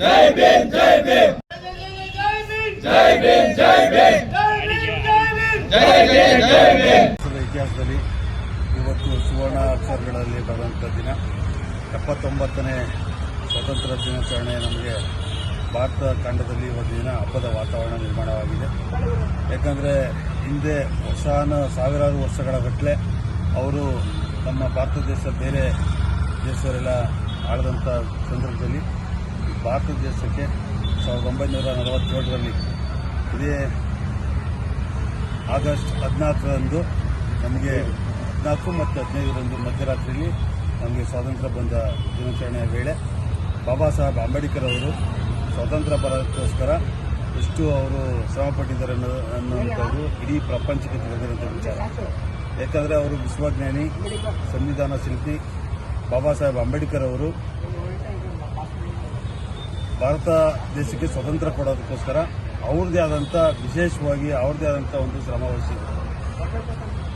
ಜೈ ಭೀಮ್ ಜೈ ಭೀಮ್ ಜೈ ಭೀಮ್ ಜೈ ಜೈ ಜೈ ಜೈ ಇತಿಹಾಸದಲ್ಲಿ ಇವತ್ತು ಸುವರ್ಣ ಅಕ್ಷರಗಳಲ್ಲಿ ಬರುವಂಥ ದಿನ ಎಪ್ಪತ್ತೊಂಬತ್ತನೇ ಸ್ವಾತಂತ್ರ್ಯ ದಿನಾಚರಣೆ ನಮಗೆ ಭಾರತ ಖಂಡದಲ್ಲಿ ಇವತ್ತು ದಿನ ಹಬ್ಬದ ವಾತಾವರಣ ನಿರ್ಮಾಣವಾಗಿದೆ. ಯಾಕಂದರೆ ಹಿಂದೆ ವರ್ಷಾನ ಸಾವಿರಾರು ವರ್ಷಗಳ ಗಟ್ಟಲೆ ಅವರು ನಮ್ಮ ಭಾರತ ದೇಶ ಬೇರೆ ದೇಶವರೆಲ್ಲ ಆಳಿದಂಥ ಸಂದರ್ಭದಲ್ಲಿ ಭಾರತ ದೇಶಕ್ಕೆ ಸಾವಿರದ ಒಂಬೈನೂರ ನಲವತ್ತೇಳರಲ್ಲಿ ಇದೇ ಆಗಸ್ಟ್ ಹದಿನಾಲ್ಕರಂದು ನಮಗೆ ಹದಿನಾಲ್ಕು ಮತ್ತು ಹದಿನೈದರಂದು ಮಧ್ಯರಾತ್ರಿಯಲ್ಲಿ ನಮಗೆ ಸ್ವಾತಂತ್ರ್ಯ ಬಂದ ದಿನಾಚರಣೆಯ ವೇಳೆ ಬಾಬಾ ಸಾಹೇಬ್ ಅಂಬೇಡ್ಕರ್ ಅವರು ಸ್ವಾತಂತ್ರ್ಯ ಬರೋಕ್ಕೋಸ್ಕರ ಎಷ್ಟು ಅವರು ಶ್ರಮಪಟ್ಟಿದ್ದಾರೆ ಅನ್ನೋ ಅನ್ನುವಂಥದ್ದು ಇಡೀ ಪ್ರಪಂಚಕ್ಕೆ ತಿಳಿದಿರುವಂಥ ವಿಚಾರ. ಯಾಕಂದರೆ ಅವರು ವಿಶ್ವಜ್ಞಾನಿ, ಸಂವಿಧಾನ ಶಿಲ್ಪಿ ಬಾಬಾ ಸಾಹೇಬ್ ಅಂಬೇಡ್ಕರ್ ಅವರು ಭಾರತ ದೇಶಕ್ಕೆ ಸ್ವತಂತ್ರ ಕೊಡೋದಕ್ಕೋಸ್ಕರ ಅವ್ರದ್ದೇ ಆದಂಥ, ವಿಶೇಷವಾಗಿ ಅವ್ರದ್ದೇ ಆದಂಥ ಒಂದು ಶ್ರಮ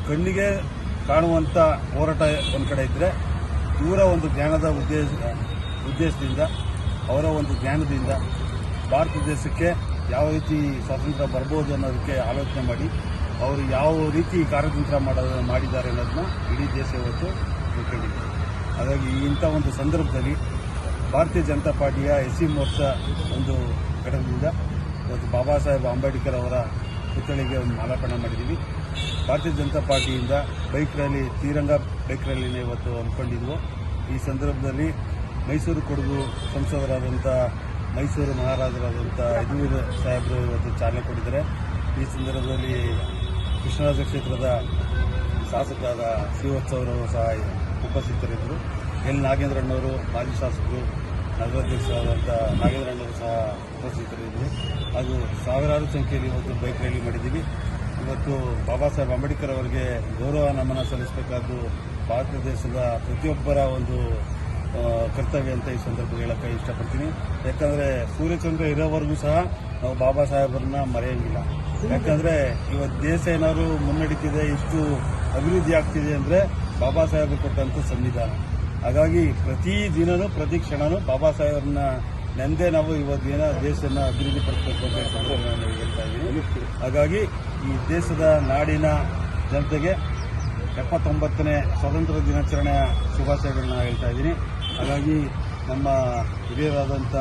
ಕಣ್ಣಿಗೆ ಕಾಣುವಂಥ ಹೋರಾಟ ಒಂದು ಕಡೆ ಇದ್ದರೆ ಇವರ ಒಂದು ಜ್ಞಾನದ ಉದ್ದೇಶ, ಉದ್ದೇಶದಿಂದ, ಅವರ ಒಂದು ಜ್ಞಾನದಿಂದ ಭಾರತ ದೇಶಕ್ಕೆ ಯಾವ ರೀತಿ ಸ್ವಾತಂತ್ರ್ಯ ಬರ್ಬೋದು ಅನ್ನೋದಕ್ಕೆ ಆಲೋಚನೆ ಮಾಡಿ, ಅವರು ಯಾವ ರೀತಿ ಕಾರ್ಯತಂತ್ರ ಮಾಡೋದನ್ನು ಮಾಡಿದ್ದಾರೆ ಅನ್ನೋದನ್ನ ಇಡೀ ದೇಶ ಇವತ್ತು ತಿಳ್ಕೊಂಡಿದೆ. ಹಾಗಾಗಿ ಇಂಥ ಒಂದು ಸಂದರ್ಭದಲ್ಲಿ ಭಾರತೀಯ ಜನತಾ ಪಾರ್ಟಿಯ ಎಸ್ ಸಿ ಮೋರ್ಚಾ ಒಂದು ಘಟಕದಿಂದ ಇವತ್ತು ಬಾಬಾ ಸಾಹೇಬ್ ಅಂಬೇಡ್ಕರ್ ಅವರ ಪುತ್ಥಳಿಗೆ ಒಂದು ಮಾಲಾರ್ಪಣೆ ಮಾಡಿದ್ದೀವಿ. ಭಾರತೀಯ ಜನತಾ ಪಾರ್ಟಿಯಿಂದ ಬೈಕ್ ರ್ಯಾಲಿ ತ್ರೀರಂಗ ಬೈಕ್ ರ್ಯಾಲಿನ ಇವತ್ತು ಹಮ್ಮಿಕೊಂಡಿದ್ವು ಈ ಸಂದರ್ಭದಲ್ಲಿ ಮೈಸೂರು ಕೊಡಗು ಸಂಸದರಾದಂಥ ಮೈಸೂರು ಮಹಾರಾಜರಾದಂಥ ಯದುವೀರ್ ಸಾಹೇಬರು ಇವತ್ತು ಚಾಲನೆ ಕೊಟ್ಟಿದ್ದಾರೆ. ಈ ಸಂದರ್ಭದಲ್ಲಿ ಕೃಷ್ಣರಾಜ ಕ್ಷೇತ್ರದ ಶಾಸಕರಾದ ಶ್ರೀವತ್ಸವರು ಸಹ ಉಪಸ್ಥಿತರಿದ್ದರು. ಎಲ್ ನಾಗೇಂದ್ರಣ್ಣವರು ಮಾಜಿ ಶಾಸಕರು ನಗರಾಧ್ಯಕ್ಷರಾದಂಥ ನಾಗೇಂದ್ರಣ್ಣವರು ಸಹ ಉಪಸ್ಥಿತರಿದ್ದರು. ಹಾಗೂ ಸಾವಿರಾರು ಸಂಖ್ಯೆಯಲ್ಲಿ ಇವತ್ತು ಬೈಕ್ ರ್ಯಾಲಿ ಮಾಡಿದ್ದೀವಿ. ಇವತ್ತು ಬಾಬಾ ಸಾಹೇಬ್ ಅಂಬೇಡ್ಕರ್ ಅವರಿಗೆ ಗೌರವ ನಮನ ಸಲ್ಲಿಸಬೇಕಾದ್ದು ಭಾರತ ದೇಶದ ಪ್ರತಿಯೊಬ್ಬರ ಒಂದು ಕರ್ತವ್ಯ ಅಂತ ಈ ಸಂದರ್ಭದಲ್ಲಿ ಹೇಳಕ್ಕೆ ಇಷ್ಟಪಡ್ತೀನಿ. ಯಾಕಂದರೆ ಸೂರ್ಯಚಂದ್ರ ಇರೋವರೆಗೂ ಸಹ ನಾವು ಬಾಬಾ ಸಾಹೇಬರನ್ನ ಮರೆಯಂಗಿಲ್ಲ. ಯಾಕಂದರೆ ಇವತ್ತು ದೇಶ ಏನಾದ್ರು ಮುನ್ನಡೀತಿದೆ, ಇಷ್ಟು ಅಭಿವೃದ್ಧಿ ಆಗ್ತಿದೆ ಅಂದರೆ ಬಾಬಾ ಸಾಹೇಬರು ಕೊಟ್ಟಂಥ ಸಂವಿಧಾನ. ಹಾಗಾಗಿ ಪ್ರತಿ ದಿನನೂ, ಪ್ರತಿ ಕ್ಷಣನೂ ಬಾಬಾ ಸಾಹೇಬ್ರನ್ನ ನೆಂದೇ ನಾವು ಇವತ್ತಿನ ದೇಶನ ಅಭಿವೃದ್ಧಿ ಪಡಿಸಬೇಕು ಅಂತ ನಾನು ಹೇಳ್ತಾ ಇದ್ದೀನಿ. ಹಾಗಾಗಿ ಈ ದೇಶದ ನಾಡಿನ ಜನತೆಗೆ ಎಪ್ಪತ್ತೊಂಬತ್ತನೇ ಸ್ವಾತಂತ್ರ್ಯ ದಿನಾಚರಣೆಯ ಶುಭಾಶಯಗಳನ್ನ ಹೇಳ್ತಾ ಇದ್ದೀನಿ. ಹಾಗಾಗಿ ನಮ್ಮ ಹಿರಿಯರಾದಂಥ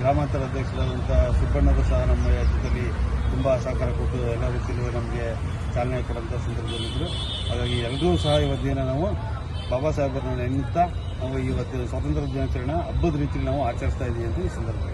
ಗ್ರಾಮಾಂತರ ಅಧ್ಯಕ್ಷರಾದಂಥ ಸುಬ್ಬಣ್ಣರು ಸಹ ನಮ್ಮ ಜೊತೆಯಲ್ಲಿ ತುಂಬ ಸಹಕಾರ ಕೊಟ್ಟು ಎಲ್ಲ ರೀತಿಯಲ್ಲೂ ನಮಗೆ ಚಾಲನೆ ಕೊಡುವಂಥ ಸಂದರ್ಭದಲ್ಲಿದ್ದರು ಹಾಗಾಗಿ ಎಲ್ಲರೂ ಸಹ ಇವತ್ತಿನ ನಾವು ಬಾಬಾ ಸಾಹೇಬರನ್ನ ನೆನೆಯುತ್ತಾ ನಾವು ಇವತ್ತು ಸ್ವಾತಂತ್ರ್ಯ ದಿನಾಚರಣೆ ಹಬ್ಬದ ರೀತಿಯಲ್ಲಿ ನಾವು ಆಚರಿಸ್ತಾ ಇದ್ದೀವಿ ಅಂತ ಈ ಸಂದರ್ಭ